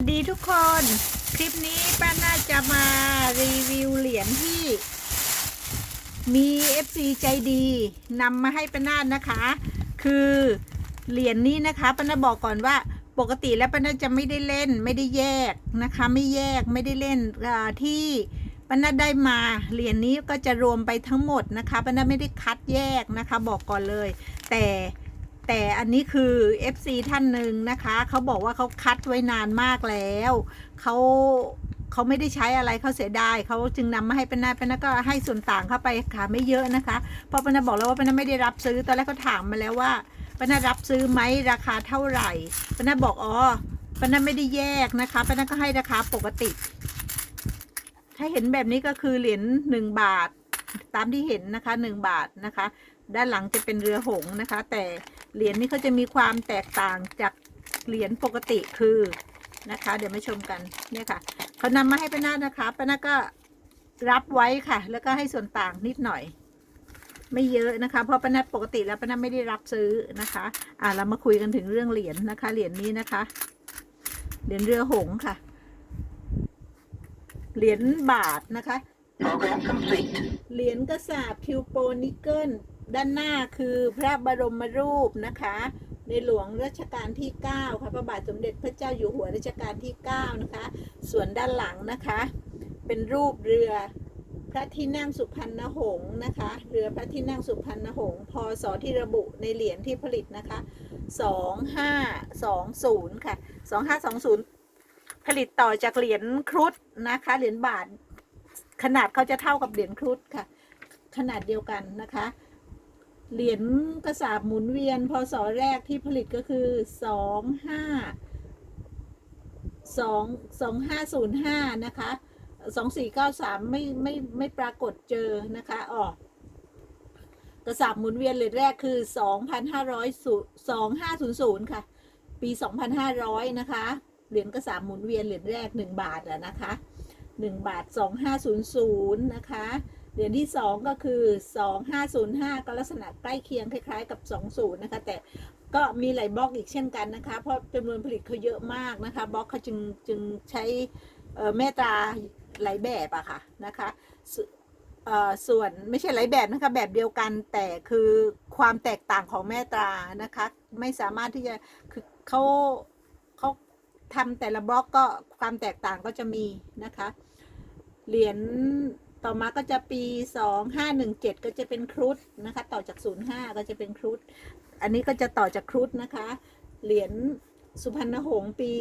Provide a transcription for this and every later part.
ดีทุกคน คลิปนี้ป้าน่าจะมารีวิวเหรียญที่ มี FC ใจดีนำมาให้ป้านานะคะ คือเหรียญนี้นะคะป้านาบอกก่อนว่าปกติแล้วป้านาจะไม่ได้เล่นไม่ได้แยกนะคะ ไม่แยกไม่ได้เล่นที่ป้านาได้มาเหรียญนี้ก็จะรวมไปทั้งหมดนะคะป้านาไม่ได้คัดแยกนะคะ บอกก่อนเลย แต่ แต่อันนี้คือ FC ท่านหนึ่งนะคะเขาบอกว่าเขาคัดไว้นานมากแล้วเขาเขาไม่ได้ใช้อะไรเขาเสียดายเขาจึงนำมาให้เป้านาป้านาก็ให้ส่วนต่างเข้าไปค่ะไม่เยอะนะคะเพราะป้านาบอกแล้วว่าป้านาไม่ได้รับซื้อตอนแรกเขาถามมาแล้วว่าป้านารับซื้อไหมราคาเท่าไหร่ป้านาบอกอ๋อป้านาไม่ได้แยกนะคะป้านาก็ให้ราคาปกติ ถ้าเห็นแบบนี้ก็คือเหรียญหนึ่งบาท ตามที่เห็นนะคะหนึ่งบาทนะคะ ด้านหลังจะเป็นเรือหงส์นะคะ แต่เหรียญนี้เขาจะมีความแตกต่างจากเหรียญปกติคือนะคะ เดี๋ยวมาชมกันเนี่ยค่ะเขานำมาให้ป้านานะคะป้านาก็รับไว้ค่ะ แล้วก็ให้ส่วนต่างนิดหน่อย ไม่เยอะนะคะ เพราะป้านัดปกติแล้วป้านัดไม่ได้รับซื้อนะคะอ่าเรามาคุยกันถึงเรื่องเหรียญนะคะ เหรียญนี้นะคะ เหรียญเรือหงส์ค่ะ เหรียญบาทนะคะ Program complete. เหรียญกระสาบคิวโปนิเกิล ด้านหน้าคือพระบรมรูปนะคะ ในหลวงรัชกาลที่ 9 ค่ะพระบาทสมเด็จพระเจ้าอยู่หัวรัชกาลที่ 9 นะคะ ส่วนด้านหลังนะคะ เป็นรูปเรือพระที่นั่งสุพรรณหงษ์นะคะ เรือพระที่นั่งสุพรรณหงษ์พศที่ระบุในเหรียญที่ผลิตนะคะ2520 ค่ะ 2520 ผลิตต่อจากเหรียญครุฑนะคะ เหรียญบาท ขนาดเขาจะเท่ากับเหรียญครุฑค่ะ ขนาดเดียวกันนะคะ เหรียญกระสาบหมุนเวียนพศแรกที่ผลิตก็คือสองห้าสองสองห้าศูนย์ห้านะคะสองสี่เก้าสามไม่ไม่ไม่ปรากฏเจอนะคะอ๋อกระสาบหมุนเวียนเหรียญแรกคือสองพันห้าร้อยสองห้าศูนย์ศูนย์ค่ะ ปีสองพันห้าร้อยนะคะเหรียญกระสาบหมุนเวียนเหรียญแรกหนึ่งบาทอะนะคะหนึ่งบาทสองห้าศูนย์ศูนย์นะคะ เหรียญที่สองก็คือสองห้าศูนย์ห้าก็ลักษณะใกล้เคียงคล้าย ๆ กับสองศูนย์นะคะ แต่ก็มีหลายบล็อกอีกเช่นกันนะคะ เพราะจำนวนผลิตเขาเยอะมากนะคะบล็อกเขาจึงจึงใช้แม่ตราหลายแบบอะค่ะนะคะสเอ่อส่วนไม่ใช่หลายแบบนะคะแบบเดียวกันแต่คือความแตกต่างของแม่ตรานะคะ ไม่สามารถที่จะคือเขาเขาทำแต่ละบล็อกก็ความแตกต่างก็จะมีนะคะเหรียญ ต่อมาก็จะปี2517ก็จะเป็นครุฑนะคะ ต่อจาก05ก็จะเป็นครุฑอันนี้ก็จะต่อจากครุฑนะคะ เหรียญสุพรรณหงษ์ปี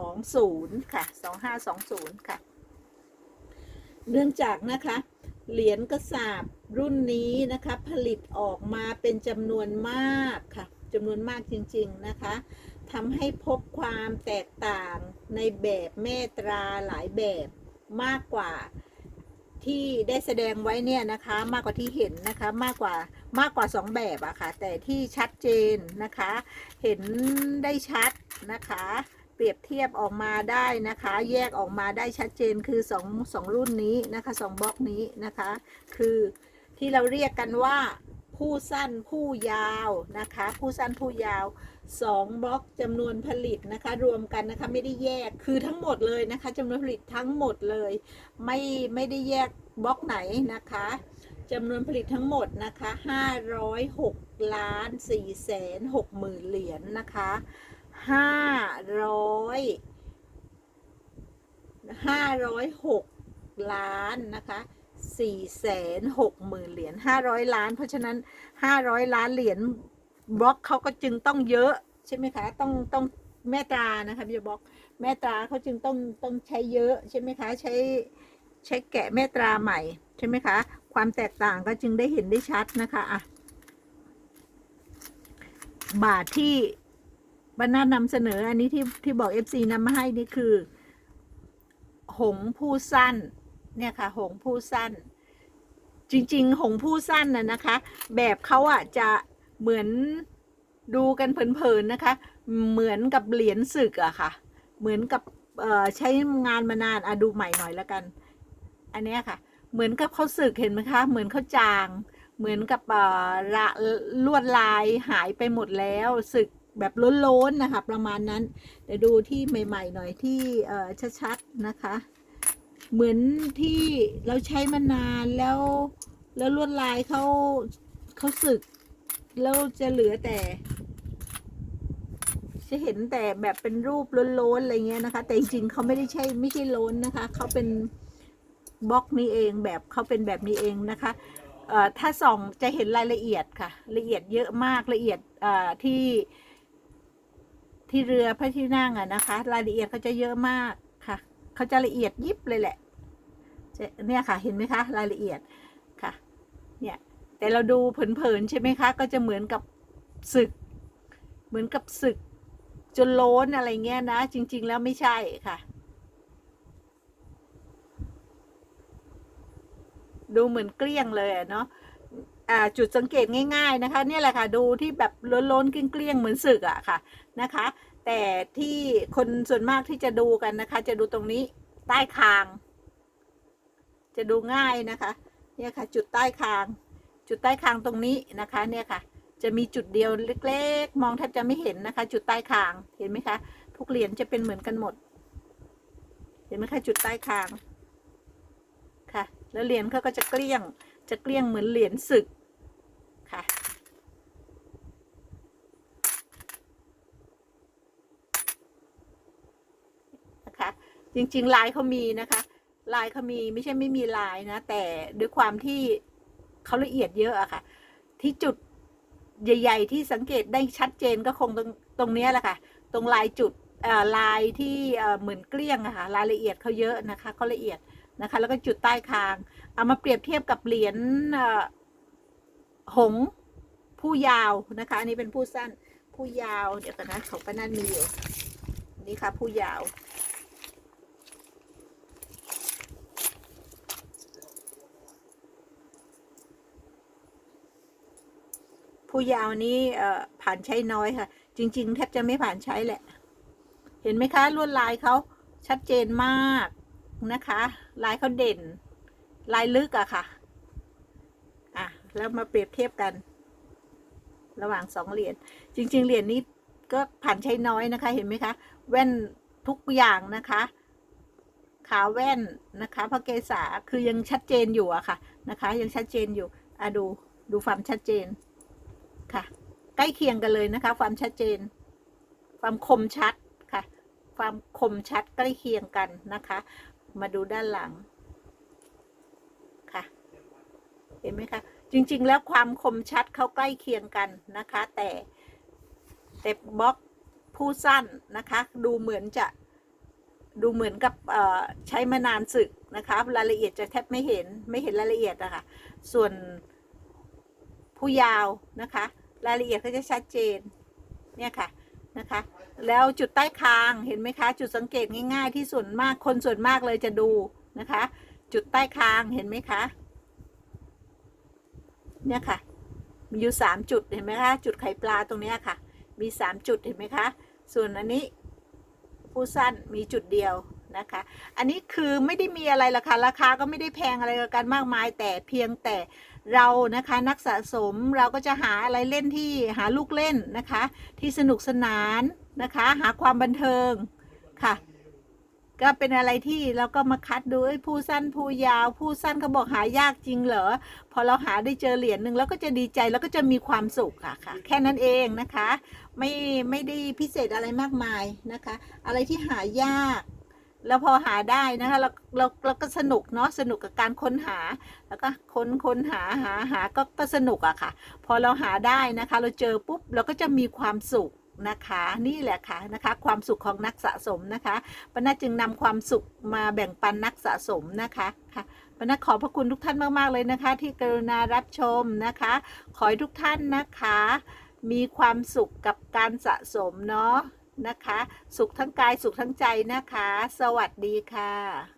2520ค่ะ2520ค่ะ เนื่องจากนะคะ เหรียญกระสาบรุ่นนี้นะคะ ผลิตออกมาเป็นจำนวนมากค่ะจำนวนมากจริง ๆ นะคะทำให้พบความแตกต่างในแบบแม่ตราหลายแบบ มากกว่าที่ได้แสดงไว้เนี่ยนะคะ มากกว่าที่เห็นนะคะมากกว่ามากกว่าสองแบบอะค่ะ แต่ที่ชัดเจนนะคะ เห็นได้ชัดนะคะ เปรียบเทียบออกมาได้นะคะ แยกออกมาได้ชัดเจนคือสองสองรุ่นนี้นะคะสองบล็อกนี้นะคะ คือที่เราเรียกกันว่า ผู้สั้นผู้ยาวนะคะ ผู้สั้นผู้ยาวสองบล็อกจำนวนผลิตนะคะ รวมกันนะคะไม่ได้แยกคือทั้งหมดเลยนะคะจำนวนผลิตทั้งหมดเลย ไม่ไม่ได้แยกบล็อกไหนนะคะจำนวนผลิตทั้งหมดนะคะ506ล้าน4แสน6หมื่นเหรียญนะคะ500 506 ล้านนะคะ 4แสน6หมื่นเหรียญ500 ล้าน เพราะฉะนั้น 500 ล้านเหรียญบล็อกเขาก็จึงต้องเยอะ ใช่ไหมคะ ต้องต้องแม่ตรานะคะพี่บล็อกแม่ตราเขาจึงต้องต้องใช้เยอะใช่ไหมคะใช้ใช้แกะแม่ตราใหม่ใช่ไหมคะ ความแตกต่างก็จึงได้เห็นได้ชัดนะคะอะบาทที่บรรณานำเสนออันนี้ที่ที่บอก FC นำมาให้นี่คือ หงผู้สั้น เนี่ยค่ะ หงผู้สั้น จริง ๆ หงผู้สั้นน่ะนะคะ แบบเขาอะจะเหมือนดูกันเพลินๆนะคะ เหมือนกับเหรียญศึกอะค่ะ เหมือนกับใช้งานมานานอะดูใหม่หน่อยแล้วกัน อันนี้ค่ะ เหมือนกับเขาศึกเห็นไหมคะ เหมือนเขาจาง เหมือนกับละลวดลายหายไปหมดแล้วศึกแบบล้นๆนะคะ ประมาณนั้นเดี๋ยวดูที่ใหม่ ๆ หน่อยที่ชัดๆนะคะ เหมือนที่เราใช้มานานแล้ว แล้วลวดลายเขาเขาสึก แล้วจะเหลือแต่ จะเห็นแต่แบบเป็นรูปล้นๆอะไรเงี้ยนะคะ แต่จริงๆเขาไม่ได้ใช่ไม่ใช่ล้นนะคะเขาเป็นบล็อกนี้เองแบบเขาเป็นแบบนี้เองนะคะถ้าส่องจะเห็นรายละเอียดค่ะ ละเอียดเยอะมากละเอียดที่ที่เรือพระที่นั่งอะนะคะ รายละเอียดเขาจะเยอะมากค่ะเขาจะละเอียดยิบเลยแหละ เนี่ยค่ะเห็นไหมคะรายละเอียดค่ะเนี่ยแต่เราดูเผินๆใช่ไหมคะก็จะเหมือนกับศึก เหมือนกับศึก จนโล้นอะไรเงี้ยนะ จริง ๆ แล้วไม่ใช่ค่ะ ดูเหมือนเกลี้ยงเลยเนาะอ่าจุดสังเกตง่าย ๆนะคะ เนี่ยแหละค่ะดูที่แบบล้นๆเกลี้ยงๆเหมือนศึกอะค่ะนะคะ แต่ที่คนส่วนมากที่จะดูกันนะคะ จะดูตรงนี้ใต้คาง จะดูง่ายนะคะ เนี่ยค่ะจุดใต้คาง จุดใต้คางตรงนี้นะคะ เนี่ยค่ะ จะมีจุดเดียวเล็ก ๆ มองแทบจะไม่เห็นนะคะ จุดใต้คางเห็นไหมคะ ทุกเหรียญจะเป็นเหมือนกันหมด เห็นไหมคะจุดใต้คางค่ะ แล้วเหรียญเขาก็จะเกลี้ยง จะเกลี้ยงเหมือนเหรียญศึกค่ะนะคะ จริงๆลายเขามีนะคะ ลายเขามีไม่ใช่ไม่มีลายนะ แต่ด้วยความที่เขาละเอียดเยอะอะค่ะ ที่จุดใหญ่ ๆ ที่สังเกตได้ชัดเจนก็คงตรงตรงนี้แหละค่ะ ตรงลายจุดลายที่เหมือนเกลี้ยงอะค่ะรายละเอียดเขาเยอะนะคะเขาละเอียดนะคะ แล้วก็จุดใต้คาง เอามาเปรียบเทียบกับเหรียญหงผู้ยาวนะคะ อันนี้เป็นผู้สั้นผู้ยาว เดี๋ยวกันนะของป้านั่นมีอยู่นี่ค่ะผู้ยาว ผู้ยาวนี้ผ่านใช้น้อยค่ะ จริง ๆ แทบจะไม่ผ่านใช้แหละ เห็นไหมคะลวดลายเขาชัดเจนมากนะคะ ลายเขาเด่น ลายลึกอะค่ะอะแล้วมาเปรียบเทียบกัน ระหว่างสองเหรียญจริง ๆเหรียญนี้ก็ผ่านใช้น้อยนะคะ เห็นไหมคะ แว่นทุกอย่างนะคะขาแว่นนะคะพระเกศาคือยังชัดเจนอยู่อะค่ะนะคะ ยังชัดเจนอยู่อะดูดูความชัดเจน ค่ะ ใกล้เคียงกันเลยนะคะ ความชัดเจน ความคมชัดค่ะ ความคมชัดใกล้เคียงกันนะคะ มาดูด้านหลังค่ะ เห็นไหมคะ จริง ๆ แล้วความคมชัดเขาใกล้เคียงกันนะคะ แต่แต่บล็อกผู้สั้นนะคะ ดูเหมือนจะดูเหมือนกับใช้มานานสึกนะคะรายละเอียดจะแทบไม่เห็นไม่เห็นรายละเอียดอะคะ่ะส่วน ผู้ยาวนะคะ รายละเอียดเขาจะชัดเจนเนี่ยค่ะนะคะ แล้วจุดใต้คางเห็นไหมคะ จุดสังเกตง่าย ๆ ที่ส่วนมากคนส่วนมากเลยจะดูนะคะ จุดใต้คางเห็นไหมคะเนี่ยค่ะมีอยู่สามจุดเห็นไหมคะจุดไข่ปลาตรงนี้ค่ะ มีสามจุดเห็นไหมคะ ส่วนอันนี้ผู้สั้นมีจุดเดียวนะคะ อันนี้คือไม่ได้มีอะไรราคาราคาก็ไม่ได้แพงอะไรกันมากมายแต่เพียงแต่ เรานะคะนักสะสมเราก็จะหาอะไรเล่นที่หาลูกเล่นนะคะ ที่สนุกสนานนะคะ หาความบันเทิงค่ะ ก็เป็นอะไรที่เราก็มาคัดดูผู้สั้นผู้ยาวผู้สั้นเขาบอกหายากจริงเหรอพอเราหาได้เจอเหรียญหนึ่งแล้วก็จะดีใจแล้วก็จะมีความสุขค่ะค่ะ แค่นั้นเองนะคะ ไม่ไม่ได้พิเศษอะไรมากมายนะคะ อะไรที่หายาก แล้วพอหาได้นะคะเราเราเราก็สนุกเนาะสนุกกับการค้นหา แล้วก็ค้นค้นหาหาหาก็ก็สนุกอะค่ะ พอเราหาได้นะคะ เราเจอปุ๊บเราก็จะมีความสุขนะคะนี่แหละค่ะนะคะ ความสุขของนักสะสมนะคะปนัดจึงนำความสุขมาแบ่งปันนักสะสมนะคะค่ะปนัดขอบพระคุณทุกท่านมากๆเลยนะคะ ที่กรุณารับชมนะคะ ขอให้ทุกท่านนะคะ มีความสุขกับการสะสมเนาะ นะคะ สุขทั้งกายสุขทั้งใจนะคะ สวัสดีค่ะ